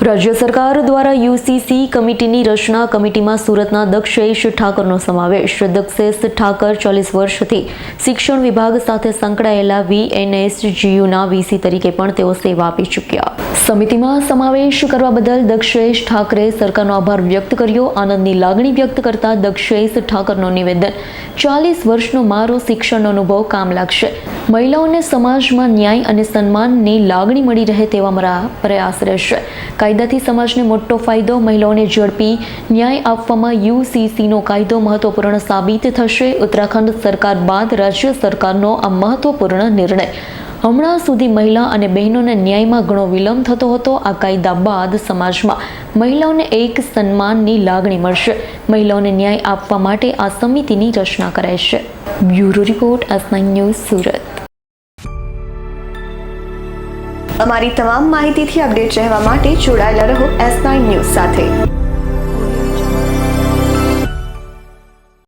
રાજ્ય સરકાર દ્વારા યુસીસી કમિટીની રચના કમિટીમાં સુરતના દક્ષેશ ઠાકરનો સમાવેશ. દક્ષેશ ઠાકર ચાલીસ વર્ષથી શિક્ષણ વિભાગ સાથે સંકળાયેલા વીએનએસજીયુના વીસી તરીકે પણ તેઓ સેવા આપી ચૂક્યા. સમિતિમાં સમાવેશ કરવા બદલ દક્ષેશ ઠાકરે સરકારનો આભાર વ્યક્ત કર્યો. આનંદની લાગણી વ્યક્ત કરતા દક્ષેશ ઠાકરનું નિવેદન. ચાલીસ વર્ષનો મારો શિક્ષણનો અનુભવ કામ લાગશે. મહિલાઓને સમાજમાં ન્યાય અને સન્માનની લાગણી મળી રહે તેવા મારા પ્રયાસ રહેશે. કાયદાથી સમાજને મોટો ફાયદો, મહિલાઓને ઝડપી ન્યાય આપવામાં યુસીસીનો કાયદો મહત્વપૂર્ણ સાબિત થશે. ઉત્તરાખંડ સરકાર બાદ રાજ્ય સરકારનો આ મહત્વપૂર્ણ નિર્ણય. હમણાં સુધી મહિલા અને બહેનોને ન્યાયમાં ઘણો વિલંબ થતો હતો. આ કાયદા બાદ સમાજમાં મહિલાઓને એક સન્માનની લાગણી મળશે. મહિલાઓને ન્યાય આપવા માટે આ સમિતિની રચના કરાઈ છે. Bureau report, S news, Surat. અમારી તમામ માહિતીથી અપડેટ રહેવા માટે જોડાયેલા રહો એસ નાઇન ન્યૂઝ સાથે.